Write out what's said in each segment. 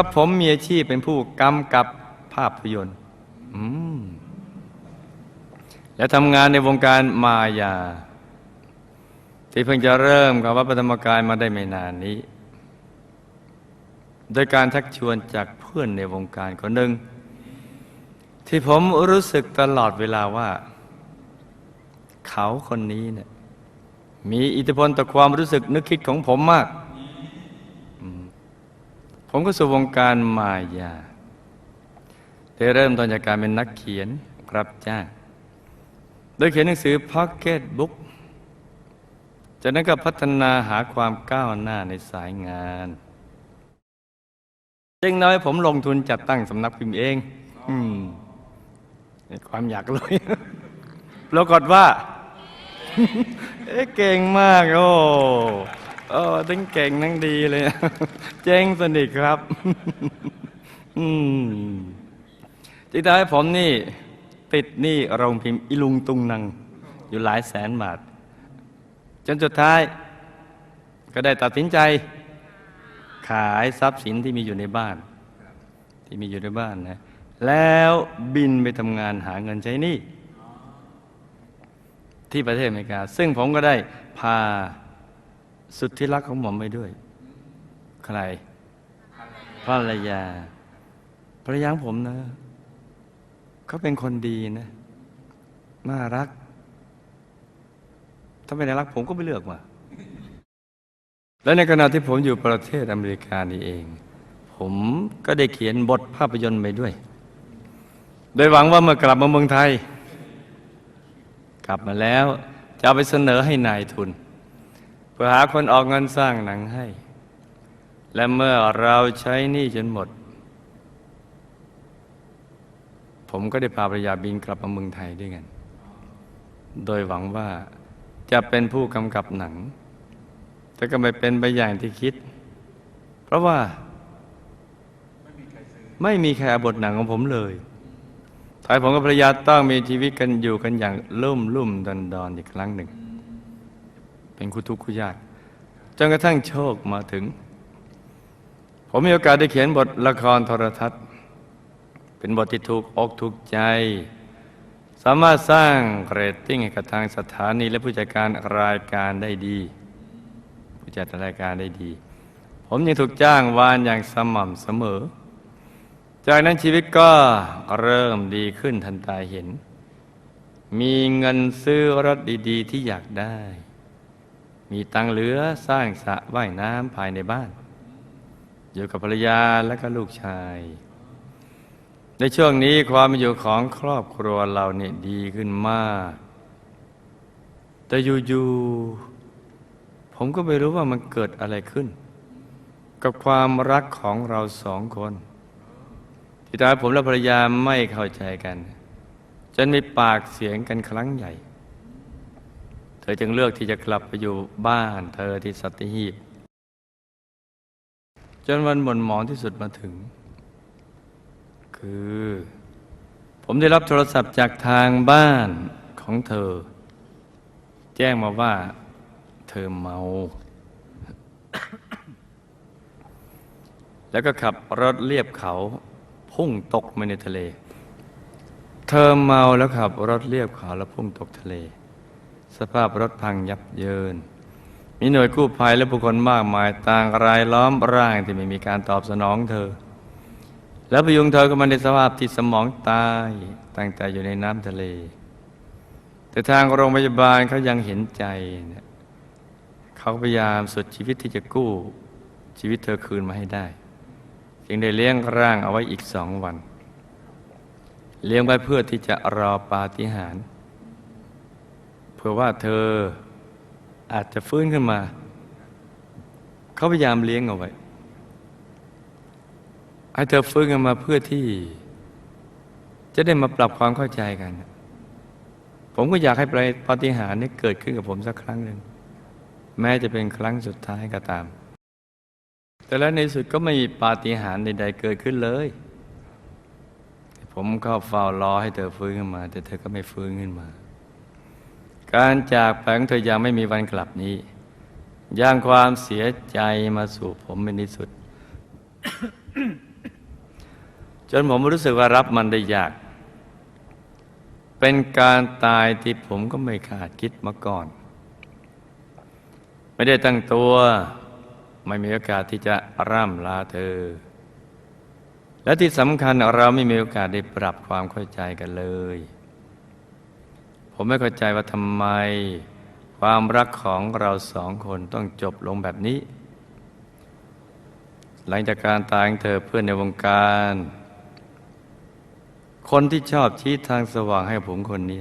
ระผมมีอาชีพเป็นผู้กำกับภาพยนตร์และทำงานในวงการมายา ที่เพิ่งจะเริ่มกับวัดปฐมกายมาได้ไม่นานนี้ โดยการทักชวนจากเพื่อนในวงการคนหนึ่ง ที่ผมรู้สึกตลอดเวลาว่า เขาคนนี้เนี่ยมีอิทธิพลต่อความรู้สึกนึกคิดของผมมาก ผมก็สู่วงการมายาได้เริ่มต้นจากการเป็นนักเขียนรับจ้าง โดยเขียนหนังสือพ็อกเก็ตบุ๊กจากนั้นก็พัฒนาหาความก้าวหน้าในสายงานเจ๊งน้อยผมลงทุนจัดตั้งสำนักพิมพ์เอง อืมความอยากเลยปรากฏว่าเอ๊ะเก่งมากโอ้ โอ้ทั้งเก่งทั้งดีเลย เจ๊งสนิทครับ อืมจิตท้ายผมนี่ ติดหนี้โรงพิมพ์อิลุงตุงนัง อยู่หลายแสนบาท จนสุดท้าย ก็ได้ตัดสินใจ ขายทรัพย์สินที่มีอยู่ในบ้าน ที่มีอยู่ในบ้านนะ แล้วบินไปทำงานหาเงินใช้หนี้ที่ประเทศอเมริกา ซึ่งผมก็ได้พา สุดที่รักของผมไปด้วย ใครภรรยาภรรยาของผมนะเขาเป็นคนดีนะน่ารัก ถ้าไม่ได้รักผมก็ไม่เลือกมาและในขณะที่ผมอยู่ประเทศอเมริกานี่เอง ผมก็ได้เขียนบทภาพยนตร์ไปด้วย โดยหวังว่าเมื่อกลับมาเมืองไทย กลับมาแล้ว จะเอาไปเสนอให้นายทุน พื่อหาคนออกเงินสร้างหนังให้ และเมื่อเราใช้หนี้จนหมด ผมก็ได้พาภรรยาบินกลับมาเมืองไทยด้วยกัน โดยหวังว่าจะเป็นผู้กำกับหนัง แต่ก็ไม่เป็นไปอย่างที่คิด เพราะว่า ไม่มีใครเอาบทหนังของผมเลยทายผมกับภรรยาต้องมีชีวิตกันอยู่กันอย่างลุ่มลุ่มดอนดอนอีกครั้งหนึ่ง เป็นคู่ทุกข์คู่ยากจนกระทั่งโชคมาถึง ผมมีโอกาสได้เขียนบทละครโทรทัศน์ เป็นบทที่ถูกอกถูกใจ สามารถสร้างเรตติ้งให้กับทางสถานีและผู้จัดการรายการได้ดี ผู้จัดรายการได้ดี ผมยังถูกจ้างวานอย่างสม่ำเสมอ จากนั้นชีวิตก็เริ่มดีขึ้นทันตาเห็น มีเงินซื้อรถดี ๆ ที่อยากได้ มีตังเหลือสร้างสระว่ายน้ำภายในบ้าน อยู่กับภรรยาและก็ลูกชาย ในช่วงนี้ความอยู่ของครอบครัวเราเนี่ยดีขึ้นมาก แต่อยู่ๆผมก็ไม่รู้ว่ามันเกิดอะไรขึ้น กับความรักของเราสองคนที่ทำให้ผมและภรรยาไม่เข้าใจกัน จนมีปากเสียงกันครั้งใหญ่ อจึงเลือกที่จะกลับไปอยู่บ้านเธอที่สัตหีบจนวันหม่นหมองที่สุดมาถึง คือ ผมได้รับโทรศัพท์จากทางบ้านของเธอ แจ้งมาว่า เธอเมา แล้วก็ขับรถเลียบเขาพุ่งตกมาในทะเล เธอเมาแล้วขับรถเลียบเขาแล้วพุ่งตกทะเล สภาพรถพังยับเยิน มีหน่วยกู้ภัยและบุคคลมากมายต่างรายล้อมร่างที่ไม่มีการตอบสนองเธอ แล้วพยุงเธอก็มาในสภาพที่สมองตายตั้งแต่อยู่ในน้ำทะเล แต่ทางโรงพยาบาลเขายังเห็นใจเนี่ยเขาพยายามสุดชีวิตที่จะกู้ ชีวิตเธอคืนมาให้ได้ จึงได้เลี้ยงร่างเอาไว้อีกสองวัน เลี้ยงไว้เพื่อที่จะรอปาฏิหาริย์ เพื่อว่าเธออาจจะฟื้นขึ้นมา เขาพยายามเลี้ยงเอาไว้ให้เธอฟื้นขึ้นมาเพื่อที่ จะได้มาปรับความเข้าใจกัน ผมก็อยากให้ปาฏิหารนี้เกิดขึ้นกับผมสักครั้งหนึ่ง แม้จะเป็นครั้งสุดท้ายก็ตาม แต่แล้วในสุดก็ไม่มีปาฏิหาริย์ใดๆเกิดขึ้นเลย ผมก็เฝ้ารอให้เธอฟื้นขึ้นมา แต่เธอก็ไม่ฟื้นขึ้นมา การจากไปของเธอยังไม่มีวันกลับนี้ย่างความเสียใจมาสู่ผมเป็นที่สุด จนผมรู้สึกว่ารับมันได้ยาก เป็นการตายที่ผมก็ไม่คาดคิดมาก่อน ไม่ได้ตั้งตัว ไม่มีโอกาสที่จะร่ำลาเธอ และที่สำคัญเราไม่มีโอกาสได้ปรับความเข้าใจกันเลย ผมไม่เข้าใจว่าทำไม ความรักของเราสองคนต้องจบลงแบบนี้ หลังจากการตายของเธอเพื่อนในวงการ คนที่ชอบชี้ทางสว่างให้ผมคนนี้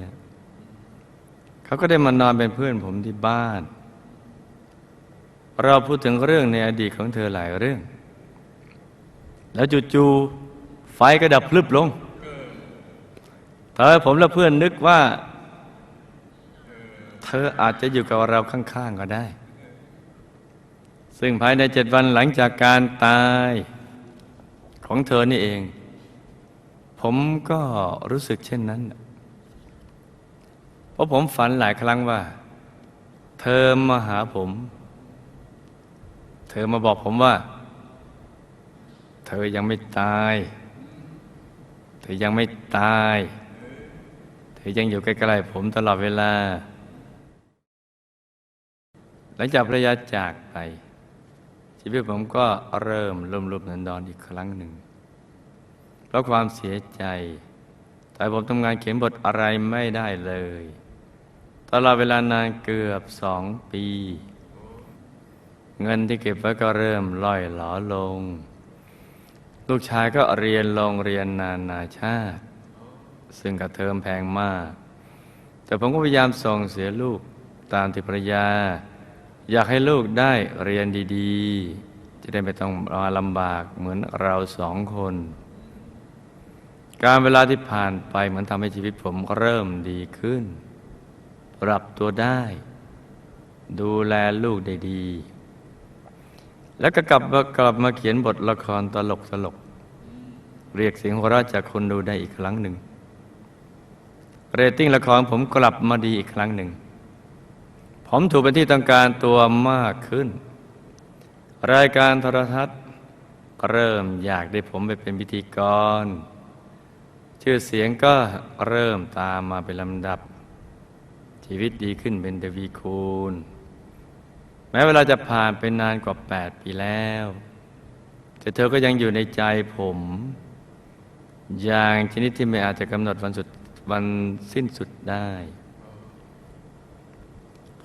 เขาก็ได้มานอนเป็นเพื่อนผมที่บ้าน เราพูดถึงเรื่องในอดีตของเธอหลายเรื่อง แล้วจู่ๆไฟก็ดับพลึบลงเธอผมและเพื่อนนึกว่า เธออาจจะอยู่กับเราข้างๆก็ได้ ซึ่งภายในเจ็ดวันหลังจากการตายของเธอนี่เอง ผมก็รู้สึกเช่นนั้น เพราะผมฝันหลายครั้งว่า เธอมาหาผม เธอมาบอกผมว่า เธอยังไม่ตาย เธอยังไม่ตาย เธอยังอยู่ใกล้ๆผมตลอดเวลา หลังจากภรรยาจากไป ชีวิตผมก็เริ่มลุ่มลุมนันดอนอีกครั้งหนึ่ง เพราะความเสียใจแต่ผมทำงานเขียนบทอะไรไม่ได้เลย ตลอดเวลานานเกือบสองปี เงินที่เก็บไว้ก็เริ่มล่อยหลอลง ลูกชายก็เรียนโรงเรียนนานาชาติ ซึ่งกระเทอมแพงมาก แต่ผมก็พยายามส่งเสียลูกตามที่ภรรยา อยากให้ลูกได้เรียนดีๆ จะได้ไม่ต้องมาลำบากเหมือนเราสองคน การเวลาที่ผ่านไปเหมือนทำให้ชีวิตผมเริ่มดีขึ้น ปรับตัวได้ ดูแลลูกได้ดี แล้วก็กลับมากลับมาเขียนบทละครตลกตลกๆเรียกเสียงหัวเราะจากคนดูได้อีกครั้งหนึ่ง เรตติ้งละครผมกลับมาดีอีกครั้งหนึ่ง ผมถูกเป็นที่ต้องการตัวมากขึ้น รายการโทรทัศน์ เริ่มอยากได้ผมไปเป็นพิธีกร ชื่อเสียงก็เริ่มตามมาเป็นลำดับ ชีวิตดีขึ้นเป็นเดวีคูณ แม้เวลาจะผ่านไปนานกว่า 8 ปีแล้ว แต่เธอก็ยังอยู่ในใจผม อย่างชนิดที่ไม่อาจจะกำหนดวันสุดวันสิ้นสุดได้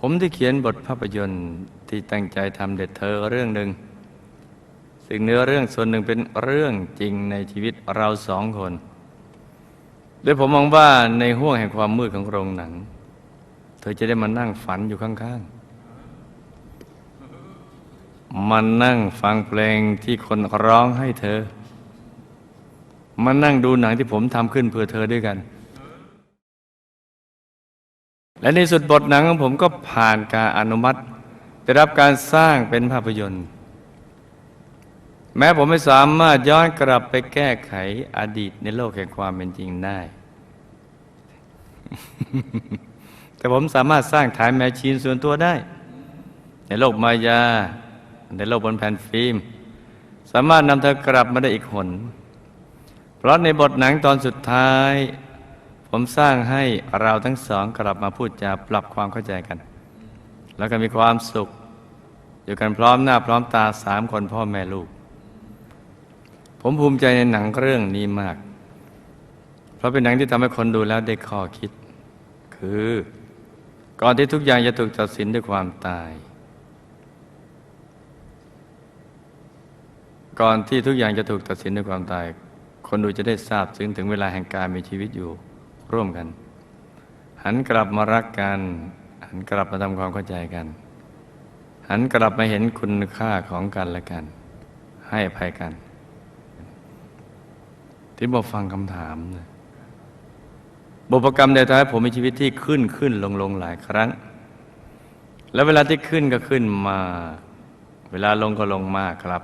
ผมที่เขียนบทภาพยนตร์ที่ตั้งใจทำเด็ดเธอเรื่องหนึ่งซึ่งเนื้อเรื่องส่วนหนึ่งเป็นเรื่องจริงในชีวิตเราสองคนโดยผมมองว่าในห้วงแห่งความมืดของโรงหนัง เธอจะได้มานั่งฝันอยู่ข้างๆมานั่งฟังเพลงที่คนร้องให้เธอมานั่งดูหนังที่ผมทำขึ้นเพื่อเธอด้วยกัน และในสุดบทหนังของผมก็ผ่านการอนุมัติ ได้รับการสร้างเป็นภาพยนตร์ แม้ผมไม่สามารถย้อนกลับไปแก้ไขอดีตในโลกแห่งความเป็นจริงได้ แต่ผมสามารถสร้างฐานแมชชีนส่วนตัวได้ ในโลกมายา ในโลกบนแผ่นฟิล์ม สามารถนำเธอกลับมาได้อีกหน เพราะในบทหนังตอนสุดท้าย ผมสร้างให้เราทั้งสองกลับมาพูดจาปรับความเข้าใจกัน แล้วก็มีความสุข อยู่กันพร้อมหน้าพร้อมตาสามคนพ่อแม่ลูก ผมภูมิใจในหนังเรื่องนี้มาก เพราะเป็นหนังที่ทำให้คนดูแล้วได้ข้อคิด คือ ก่อนที่ทุกอย่างจะถูกตัดสินด้วยความตาย ก่อนที่ทุกอย่างจะถูกตัดสินด้วยความตายคนคนดูจะได้ทราบซึ้งถึงเวลาแห่งการมีชีวิตอยู่ ร่วมกัน หันกลับมารักกัน หันกลับมาทำความเข้าใจกัน หันกลับมาเห็นคุณค่าของกันและกัน ให้อภัยกัน ที่บอกฟังคำถามนะบุพกรรมใดท้ายผมมีชีวิตที่ขึ้นขึ้นลงลงหลายครั้ง แล้วเวลาที่ขึ้นก็ขึ้นมา เวลาลงก็ลงมากครับ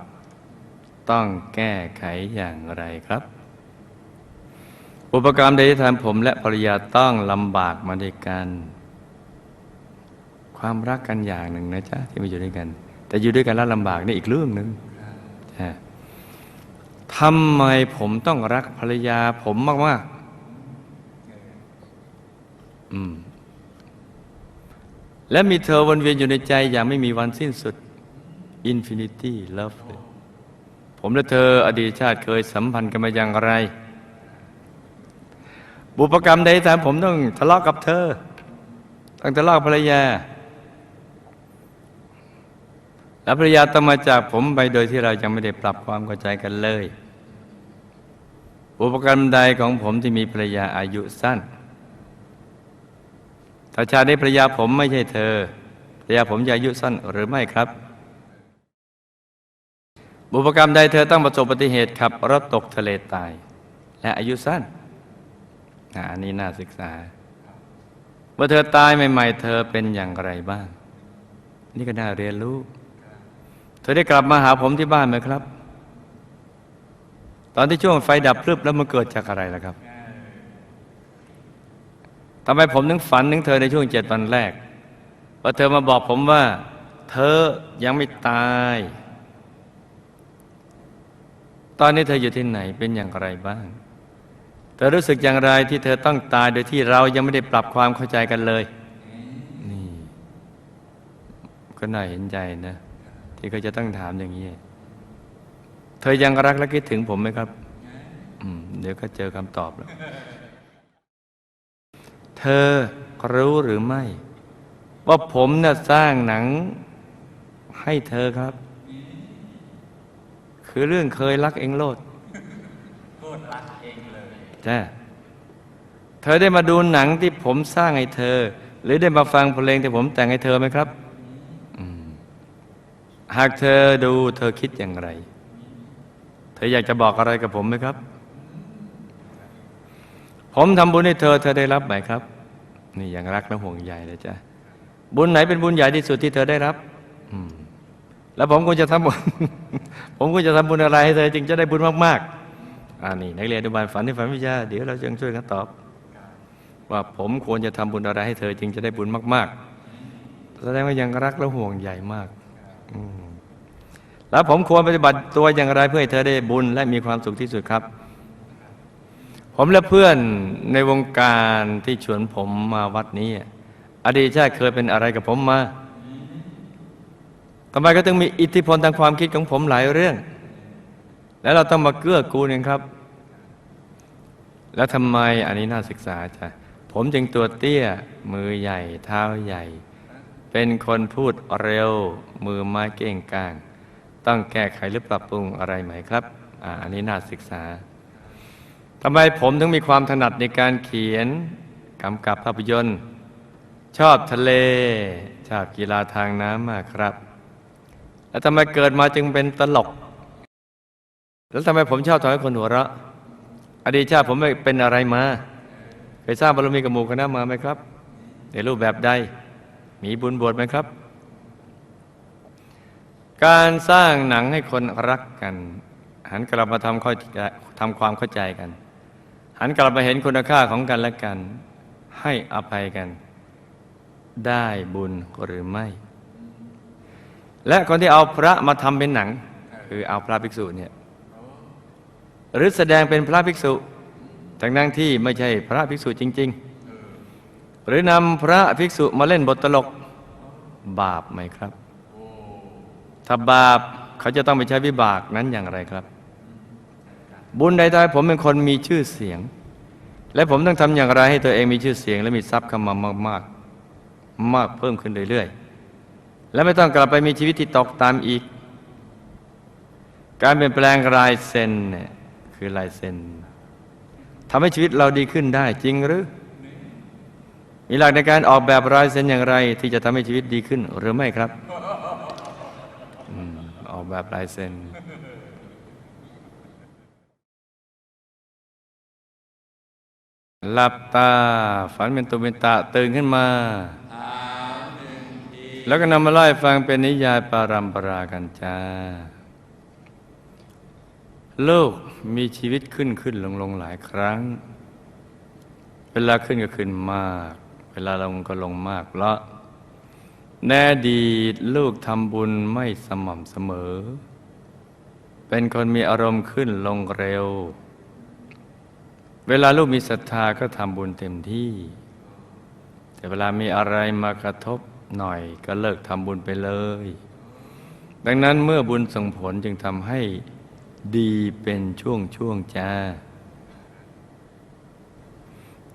ต้องแก้ไขอย่างไรครับ อุปกรรมใดที่ทำผมและภรรยาต้องลำบากมาด้วยกัน ความรักกันอย่างหนึ่งนะจ๊ะที่มาอยู่ด้วยกัน แต่อยู่ด้วยกันแล้วลำบากนี่อีกเรื่องหนึ่งใช่ทำไมผมต้องรักภรรยาผมมากๆอืม และมีเธอวนเวียนอยู่ในใจอย่างไม่มีวันสิ้นสุด Infinity Love ผมและเธออดีตชาติเคยสัมพันธ์กันมาอย่างไร บุพกรรมใดแต่ผมต้องทะเลาะกับเธอต้องทะเลาะภรรยา และภรรยาต้องมาจากผมไปโดยที่เรายังไม่ได้ปรับความเข้าใจกันเลยบุพกรรมใดของผมที่มีภรรยาอายุสั้น ถ้าชาติภรรยาผมไม่ใช่เธอ ภรรยาผมจะอายุสั้นหรือไม่ครับ บุพกรรมใดเธอต้องประสบอุบัติเหตุขับรถตกทะเลตาย และอายุสั้น อะอันนี้น่าศึกษา เมื่อเธอตายใหม่ ๆ เธอเป็นอย่างไรบ้าง นี่ก็น่าเรียนรู้ เธอได้กลับมาหาผมที่บ้านไหมครับ ตอนที่ช่วงไฟดับพรึบแล้วมันเกิดจากอะไรล่ะครับทำไมผมถึงฝันถึงเธอในช่วงเจ็ดวันแรกว่าเธอมาบอกผมว่า เธอยังไม่ตาย ตอนนี้เธออยู่ที่ไหนเป็นอย่างไรบ้าง ธอรู้สึกอย่างไรที่เธอต้องตายโดยที่เรายังไม่ได้ปรับความเข้าใจกันเลย นี่ ก็น่าเห็นใจนะ ที่เขาจะต้องถามอย่างนี้ เธอยังรักและคิดถึงผมไหมครับ อืม เดี๋ยวก็เจอคำตอบแล้ว เธอรู้หรือไม่ ว่าผมเนี่ยสร้างหนังให้เธอครับ คือเรื่องเคยรักเองโลดโลดรักเองเลย จ้ะเธอได้มาดูหนังที่ผมสร้างให้เธอ หรือได้มาฟังเพลงที่ผมแต่งให้เธอไหมครับ หากเธอดูเธอคิดอย่างไร เธออยากจะบอกอะไรกับผมไหมครับ ผมทำบุญให้เธอ เธอได้รับไหมครับ นี่อย่างรักและห่วงใยเลยจ้ะบุญไหนเป็นบุญใหญ่ที่สุดที่เธอได้รับแล้วผมควรจะทำบุญ ผมควรจะทำบุญอะไรให้เธอจึงจะได้บุญมาก ๆ อ่านี่นักเรียนอนุบาลฝันที่ฝันวิชาเดี๋ยวเราจะช่วยกันตอบ ว่าผมควรจะทำบุญอะไรให้เธอจึงจะได้บุญมาก ๆ แสดงว่ายังรักและห่วงใยมากอแล้วผมควรปฏิบัติตัวอย่างไรเพื่อให้เธอได้บุญและมีความสุขที่สุดครับ ผมและเพื่อนในวงการที่ชวนผมมาวัดนี้ อดีตชาติเคยเป็นอะไรกับผมมาทำไมก็ต้องมีอิทธิพลทางความคิดของผมหลายเรื่อง แล้วเราต้องมาเกื้อกูลกันครับ แล้วทำไมอันนี้น่าศึกษาจ้ะผมจึงตัวเตี้ย มือใหญ่ เท้าใหญ่ เป็นคนพูดเร็ว มือไม้เก่งกลาง ต้องแก้ไขหรือปรับปรุงอะไรไหมครับอ่าอันนี้น่าศึกษาทำไมผมถึงมีความถนัดในการเขียนกำกับภาพยนตร์ ชอบทะเล ชอบกีฬาทางน้ำมากครับ แล้วทำไมเกิดมาจึงเป็นตลก แล้วทำไมผมชอบทำให้คนหัวเราะ อดีตชาติผมไม่เป็นอะไรมา เคยสร้างบารมีกับหมู่คณะมาไหมครับ ในรูปแบบใด มีบุญบวชไหมครับ การสร้างหนังให้คนรักกัน หันกลับมาทำข้าใจทำความเข้าใจกัน หันกลับมาเห็นคุณค่าของกันและกัน ให้อภัยกัน ได้บุญหรือไม่ และคนที่เอาพระมาทำเป็นหนัง คือเอาพระภิกษุเนี่ย หรือแสดงเป็นพระภิกษุ ทั้งนั้นที่ไม่ใช่พระภิกษุจริง ๆ หรือนำพระภิกษุมาเล่นบทตลกบาปไหมครับ ถ้าบาปเขาจะต้องไปใช้วิบากนั้นอย่างไรครับ บุญใดๆผมเป็นคนมีชื่อเสียง และผมต้องทำอย่างไรให้ตัวเองมีชื่อเสียง และมีทรัพย์เข้ามามากๆ มากเพิ่มขึ้นเรื่อยๆ และไม่ต้องกลับไปมีชีวิตที่ตกตามอีก การเปลี่ยนแปลงรายเซนเนี่ย คคือลายเซ็นทำให้ชีวิตเราดีขึ้นได้จริงหรือ มีหลักในการออกแบบลายเซ็นอย่างไร ที่จะทำให้ชีวิตดีขึ้นหรือไม่ครับอืมออกแบบลายเซ็นหลับตา ฝันเป็นตุเป็นตะตื่นขึ้นมา แล้วก็นำมาไล่าให้ฟังเป็นนิยายปารัมปรากันจ้า โลกมีชีวิตขึ้นขึ้นลงลงหลายครั้ง เวลาขึ้นก็ขึ้นมาก เวลาลงก็ลงมากเพราะแน่ดีลูกทำบุญไม่สม่ำเสมอ เป็นคนมีอารมณ์ขึ้นลงเร็ว เวลาลูกมีศรัทธาก็ทำบุญเต็มที่ แต่เวลามีอะไรมากระทบหน่อยก็เลิกทำบุญไปเลย ดังนั้นเมื่อบุญส่งผลจึงทำให้ ดีเป็นช่วงช่วงๆจ้า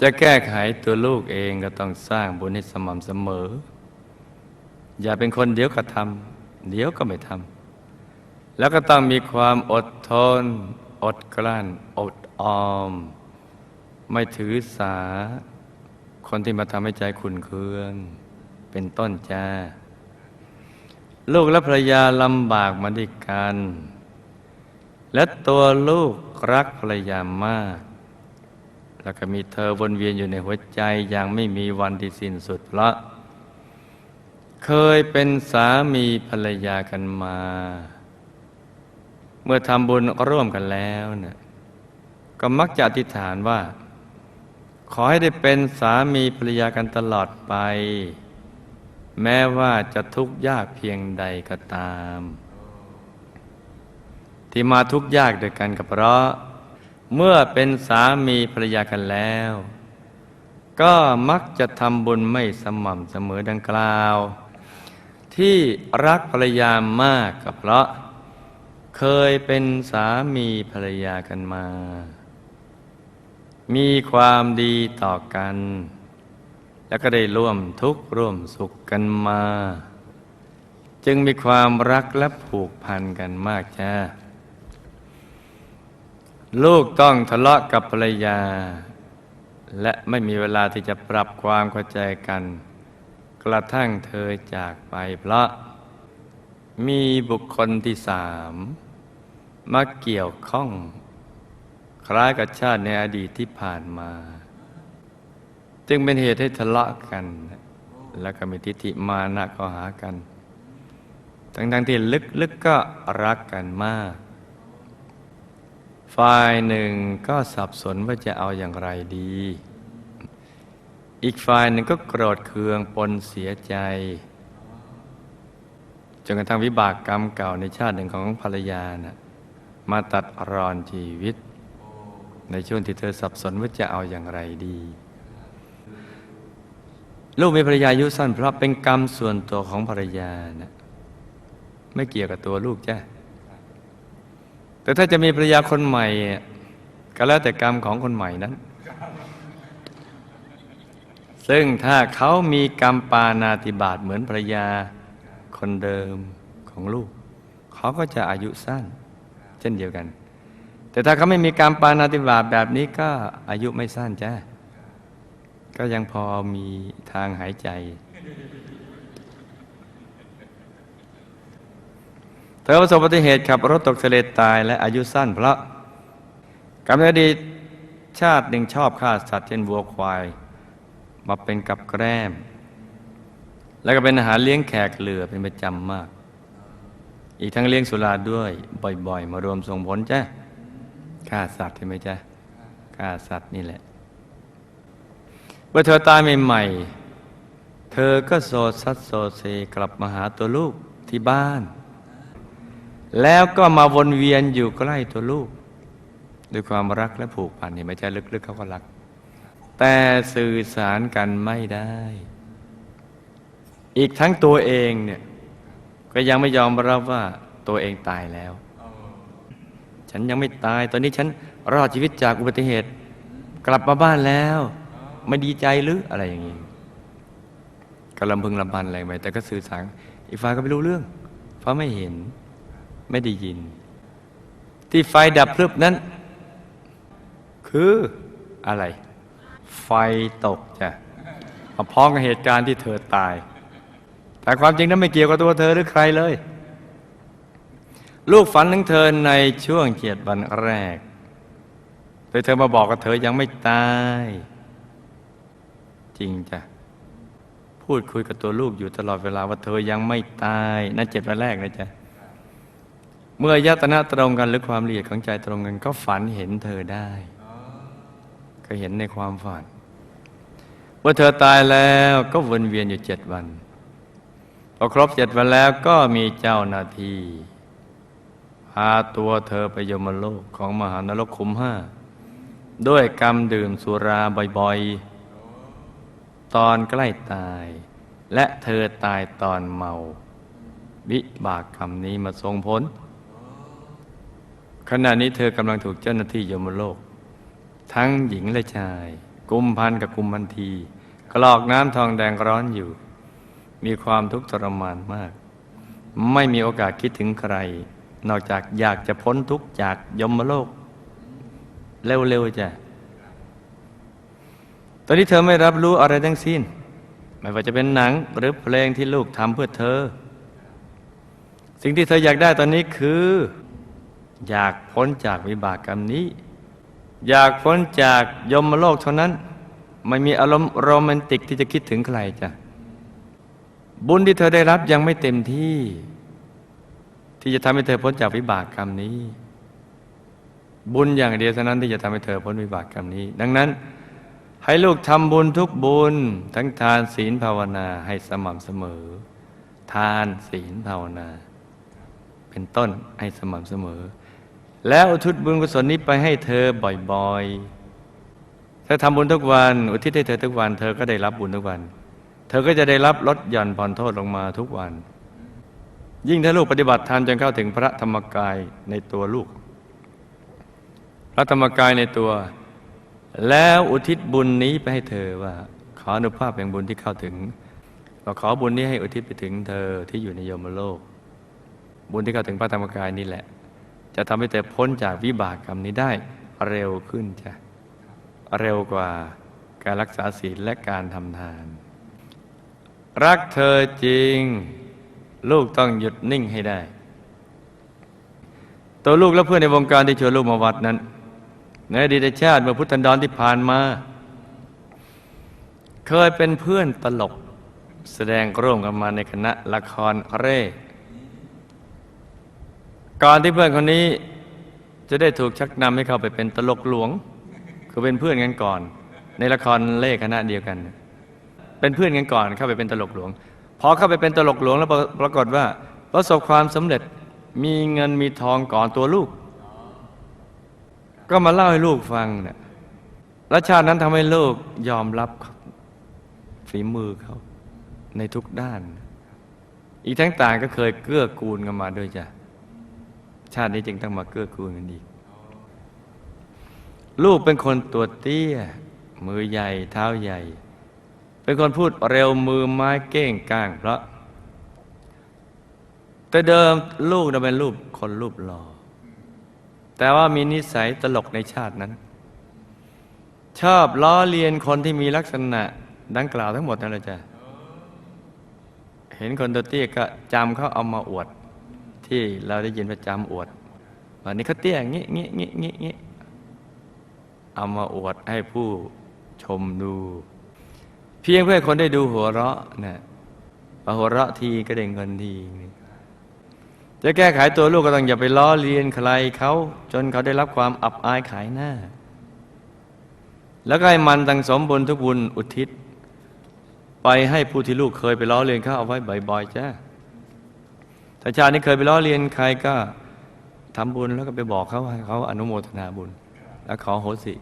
จะแก้ไขตัวลูกเองก็ต้องสร้างบุญให้สม่ำเสมอ อย่าเป็นคนเดี๋ยวก็ทำเดี๋ยวก็ไม่ทำแล้วก็ต้องมีความอดทน อดกลั้น อดออม ไม่ถือสา คนที่มาทำให้ใจขุนเคือง เป็นต้นจ้า ลูกและภรรยาลำบากมาด้วยกัน และตัวลูกรักภรรยามาก แล้วก็มีเธอวนเวียนอยู่ในหัวใจอย่างไม่มีวันที่สิ้นสุดเพราะเคยเป็นสามีภรรยากันมา เมื่อทำบุญร่วมกันแล้วเนี่ยก็มักจะอธิษฐานว่า ขอให้ได้เป็นสามีภรรยากันตลอดไป แม้ว่าจะทุกข์ยากเพียงใดก็ตาม ที่มาทุกข์ยากด้วยกันก็เพราะ เมื่อเป็นสามีภรรยากันแล้ว ก็มักจะทำบุญไม่สม่ำเสมอดังกล่าว ที่รักภรรยามากก็เพราะ เคยเป็นสามีภรรยากันมา มีความดีต่อกัน แล้วก็ได้ร่วมทุกข์ร่วมสุขกันมาจึงมีความรักและผูกพันกันมากจ้า ลูกต้องทะเลาะกับภรรยา และไม่มีเวลาที่จะปรับความเข้าใจกัน กระทั่งเธอจากไปเพราะ มีบุคคลที่สามมาเกี่ยวข้อง คล้ายกับชาติในอดีตที่ผ่านมา จึงเป็นเหตุให้ทะเลาะกัน แล้วก็มีทิฏฐิมานะก็หากัน ทั้งๆที่ลึกๆก็รักกันมาก ฝ่ายหนึ่งก็สับสนว่าจะเอาอย่างไรดี อีกฝ่ายหนึ่งก็โกรธเคืองปนเสียใจ จนกระทั่งวิบากกรรมเก่าในชาติหนึ่งของภรรยานะ่ะมาตัดรอนชีวิต ในช่วงที่เธอสับสนว่าจะเอาอย่างไรดี ลูกมีภรรยาอายุสั้นเพราะเป็นกรรมส่วนตัวของภรรยานะไม่เกี่ยวกับตัวลูกจ้ะ แต่ถ้าจะมีภรรยาคนใหม่ ก็แล้วแต่กรรมของคนใหม่นั้น ซึ่งถ้าเขามีกรรมปานาติบาตเหมือนภรรยาคนเดิมของลูก เขาก็จะอายุสั้น เช่นเดียวกัน แต่ถ้าเขาไม่มีกรรมปานาติบาตแบบนี้ก็อายุไม่สั้นจ้าก็ยังพอมีทางหายใจ เธอประสบอุบัติเหตุขับรถตกทะเลตายและอายุสั้นเพราะกรรมในอดีตชาติหนึ่งชอบฆ่าสัตว์เช่นวัวควาย มาเป็นกับแกล้ม แล้วก็เป็นอาหารเลี้ยงแขกเหลือเป็นประจำมาก อีกทั้งเลี้ยงสุราด้วยบ่อยๆ มารวมส่งผลจ้ะฆ่าสัตว์ใช่ไหมจ๊ะฆ่าสัตว์นี่แหละเมื่อเธอตายใหม่ๆเธอก็โซซัดโซเซกลับมาหาตัวลูกที่บ้าน แล้วก็มาวนเวียนอยู่ใกล้ตัวลูก ด้วยความรักและผูกพันเห็นไหมจ๊ะลึกๆเขาก็รัก แต่สื่อสารกันไม่ได้ อีกทั้งตัวเองเนี่ยก็ยังไม่ยอมรับว่าตัวเองตายแล้ว ฉันยังไม่ตาย ตอนนี้ฉันรอดชีวิตจากอุบัติเหตุ กลับมาบ้านแล้ว ไม่ดีใจหรืออะไรอย่างนี้ก็ลำพึงลำพันอะไรไปแต่ก็สื่อสารอีกฝ่ายก็ไม่รู้เรื่อง เพราะไม่เห็น ไม่ได้ยิน ที่ไฟดับพรึบนั้น คืออะไร ไฟตกจ้ะมาพ้องกับเหตุการณ์ที่เธอตาย แต่ความจริงนั้นไม่เกี่ยวกับตัวเธอหรือใครเลย ลูกฝันถึงเธอในช่วงเจ็ดวันแรกโดยเธอมาบอกกับเธอยังไม่ตาย จริงจ้ะพูดคุยกับตัวลูกอยู่ตลอดเวลาว่าเธอยังไม่ตายนั่นเจ็ดวันแรกนะจ๊ะ เมื่อยตนะตรงกันหรือความละเอียดของใจตรงกันก็ฝันเห็นเธอได้ ก็เห็นในความฝันว่าเธอตายแล้วก็วนเวียนอยู่เจ็ดวันพอครบเจ็ดวันแล้วก็มีเจ้าหน้าที่พาตัวเธอไปยมโลกของมหานรกขุมห้าด้วยกรรมดื่มสุราบ่อยๆ ตอนใกล้ตาย และเธอตายตอนเมา วิบากกรรมนี้มาส่งผล ขณะนี้เธอกำลังถูกเจ้าหน้าที่ยมโลก ทั้งหญิงและชาย กุมพันกับกุมพันทีกรอกน้ำทองแดงร้อนอยู่ มีความทุกข์ทรมานมาก ไม่มีโอกาสคิดถึงใคร นอกจากอยากจะพ้นทุกข์จากยมโลก เร็วๆจ้ะตอนนี้เธอไม่รับรู้อะไรทั้งสิ้น ไม่ว่าจะเป็นหนังหรือเพลงที่ลูกทำเพื่อเธอ สิ่งที่เธออยากได้ตอนนี้คือ อยากพ้นจากวิบากกรรมนี้ อยากพ้นจากยมโลกเท่านั้น ไม่มีอารมณ์โรแมนติกที่จะคิดถึงใครจ้ะบุญที่เธอได้รับยังไม่เต็มที่ ที่จะทำให้เธอพ้นจากวิบากกรรมนี้ บุญอย่างเดียวเท่านั้นที่จะทำให้เธอพ้นวิบากกรรมนี้ ดังนั้น ให้ลูกทำบุญทุกบุญ ทั้งทานศีลภาวนาให้สม่ำเสมอ ทานศีลภาวนา เป็นต้นให้สม่ำเสมอ แล้วอุทิศบุญกุศลนี้ไปให้เธอบ่อยๆ ถ้าทำบุญทุกวัน อุทิศให้เธอทุกวัน เธอก็ได้รับบุญทุกวัน เธอก็จะได้รับลดหย่อนผ่อนโทษลงมาทุกวัน ยิ่งถ้าลูกปฏิบัติธรรมจนเข้าถึงพระธรรมกายในตัวลูก พระธรรมกายในตัว แล้วอุทิศบุญนี้ไปให้เธอว่า ขออนุภาพแห่งบุญที่เข้าถึงก็ขอบุญนี้ให้อุทิศไปถึงเธอที่อยู่ในโยมโลก บุญที่เข้าถึงพระธรรมกายนี่แหละ จะทำให้เธอพ้นจากวิบากกรรมนี้ได้เร็วขึ้นจ้ะเร็วกว่าการรักษาศีลและการทำทาน รักเธอจริง ลูกต้องหยุดนิ่งให้ได้ ตัวลูกและเพื่อนในวงการที่ชวนลูกมาวัดนั้น ในอดีตชาติเมื่อพุทธันดรที่ผ่านมา เคยเป็นเพื่อนตลก แสดงร่วมกันมาในคณะละครเร่ ก่อนที่เพื่อนคนนี้จะได้ถูกชักนำให้เข้าไปเป็นตลกหลวง คือเป็นเพื่อนกันก่อน ในละครเล่คณะเดียวกัน เป็นเพื่อนกันก่อนเข้าไปเป็นตลกหลวงพอเข้าไปเป็นตลกหลวงแล้วปรากฏว่า ประสบความสำเร็จมีเงินมีทองก่อนตัวลูก ก็มาเล่าให้ลูกฟังเนี่ยและชาตินั้นทำให้ลูกยอมรับฝีมือเขาในทุกด้าน อีกทั้งต่างก็เคยเกื้อกูลกันมาด้วยจ้ะ ชาตินี้จึงต้องมาเกื้อกูลกันอีก ลูกเป็นคนตัวเตี้ย มือใหญ่เท้าใหญ่ เป็นคนพูดเร็วมือไม้เก้งก้างเพราะ แต่เดิมลูกน่ะเป็นรูปคนรูปหล่อแต่ว่ามีนิสัยตลกในชาตินั้น ชอบล้อเลียนคนที่มีลักษณะดังกล่าวทั้งหมดนั่นแหละจ้ะเห็นคนตัวเตี้ยก็จำเขาเอามาอวด ที่เราได้ยินประจำอวดวันนี้เขาเตี้ยงี้งี้งี้งี้งี้เอามาอวดให้ผู้ชมดู เพียงเพื่อคนได้ดูหัวเราะนะพอหัวเราะทีก็ได้เงินทีจะแก้ไขตัวลูกก็ต้องอย่าไปล้อเลียนใครเขาจนเขาได้รับความอับอายขายหน้า แล้วก็ให้มันตั้งสมบุญทุกบุญอุทิศ ไปให้ผู้ที่ลูกเคยไปล้อเลียนเขาเอาไว้บ่อยๆจ้า ถ้าชาตินี้เคยไปล้อเลียนใครก็ทำบุญแล้วก็ไปบอกเขาให้เขาอนุโมทนาบุญ แล้วขอโหสิ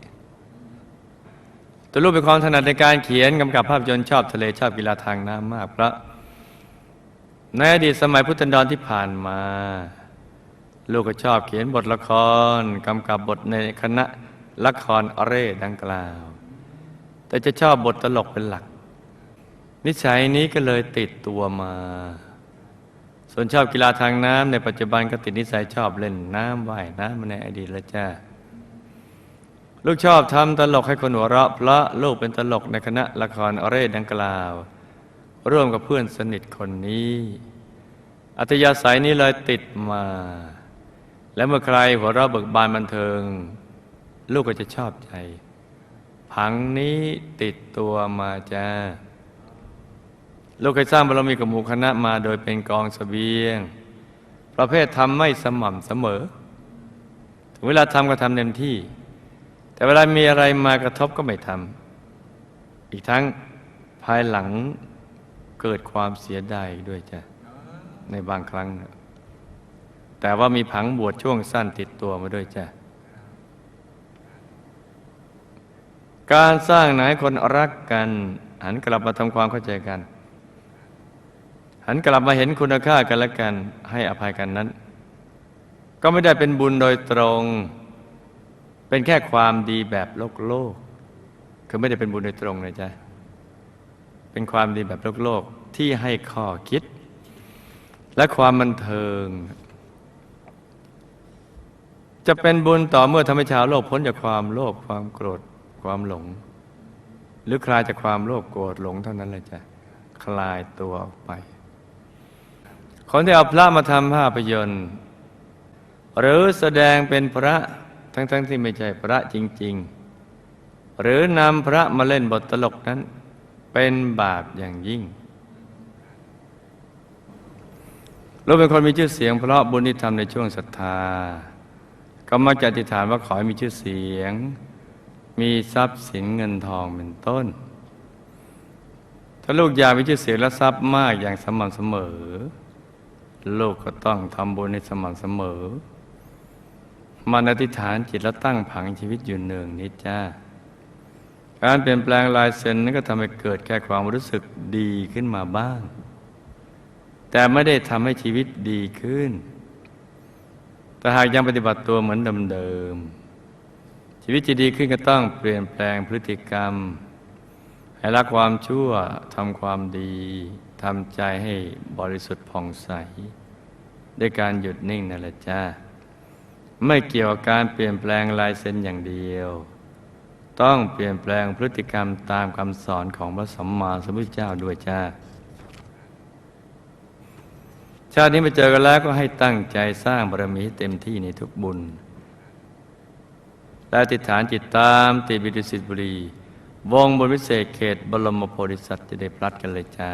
ตัวลูกเป็นความถนัดในการเขียนกำกับภาพยนตร์ชอบทะเลชอบกีฬาทางน้ำมากเพราะในอดีตสมัยพุทธันดรที่ผ่านมา ลูกก็ชอบเขียนบทละครกำกับบทในคณะละครอเร่ดังกล่าว แต่จะชอบบทตลกเป็นหลัก นิสัยนี้ก็เลยติดตัวมา ส่วนชอบกีฬาทางน้ำในปัจจุบันก็ติดนิสัยชอบเล่นน้ำว่ายน้ำมาในอดีตแล้วจ้าลูกชอบทำตลกให้คนหัวเราะเพราะลูกเป็นตลกในคณะละครอเรศดังกล่าว ร่วมกับเพื่อนสนิทคนนี้ อัธยาศัยนี้เลยติดมา และเมื่อใครหัวเราะเบิกบานบันเทิง ลูกก็จะชอบใจ ผังนี้ติดตัวมาจ้า ลูกเคยสร้างบารมีกับหมู่คณะมาโดยเป็นกองเสบียง ประเภททำไม่สม่ำเสมอ ถึงเวลาทำก็ทำเต็มที่ แต่เวลามีอะไรมากระทบก็ไม่ทำอีกทั้งภายหลังเกิดความเสียดายด้วยจ้ะในบางครั้ง แต่ว่ามีผังบวชช่วงสั้นติดตัวมาด้วยจ้ะการสร้างไหนคนรักกัน หันกลับมาทำความเข้าใจกัน หันกลับมาเห็นคุณค่ากันและกัน ให้อภัยกันนั้น ก็ไม่ได้เป็นบุญโดยตรง เป็นแค่ความดีแบบโลกโลก คือไม่ได้เป็นบุญโดยตรงนะจ๊ะเป็นความดีแบบโลกโลกที่ให้ข้อคิด และความบันเทิง จะเป็นบุญต่อเมื่อทำให้ชาวโลกพ้นจากความโลภความโกรธความหลง หรือคลายจากความโลภโกรธหลงเท่านั้นเลยจ้ะคลายตัวออกไป คนที่เอาพระมาทำภาพยนตร์ หรือแสดงเป็นพระทั้งๆทที่ไม่ใช่พระจริง ๆ หรือนำพระมาเล่นบทตลกนั้น เป็นบาปอย่างยิ่งเราเป็นคนมีชื่อเสียง เพราะบุญที่ทำในช่วงศรัทธา ก็มักจะอธิษฐานว่าขอให้มีชื่อเสียง มีทรัพย์สินเงินทองเป็นต้น ถ้าลูกอยากมีชื่อเสียงและทรัพย์มากอย่างสม่ำเสมอ ลูกก็ต้องทำบุญในสม่ำเสมอ มันอธิษฐานจิตแล้วตั้งผังชีวิตอยู่เนืองนิดจ้า การเปลี่ยนแปลงลายเซ็นนั้นก็ทำให้เกิดแค่ความรู้สึกดีขึ้นมาบ้าง แต่ไม่ได้ทำให้ชีวิตดีขึ้น แต่หากยังปฏิบัติตัวเหมือนเดิมๆชีวิตจะดีขึ้นก็ต้องเปลี่ยนแปลงพฤติกรรม ให้ละความชั่วทำความดีทำใจให้บริสุทธิ์ผ่องใส ด้วยการหยุดนิ่งนั่นแหละจ้า ไม่เกี่ยวกับการเปลี่ยนแปลงลายเซ็นอย่างเดียว ต้องเปลี่ยนแปลงพฤติกรรมตามคำสอนของพระสัมมาสัมพุทธเจ้าด้วยจ้า ชาตินี้มาเจอกันแล้วก็ให้ตั้งใจสร้างบารมีให้เต็มที่ในทุกบุญและอธิษฐานจิตตามติบิดุสิตบุรี วงบนวิเศษเขตบรมโพธิสัตว์จะได้พลัดกันเลยจ้า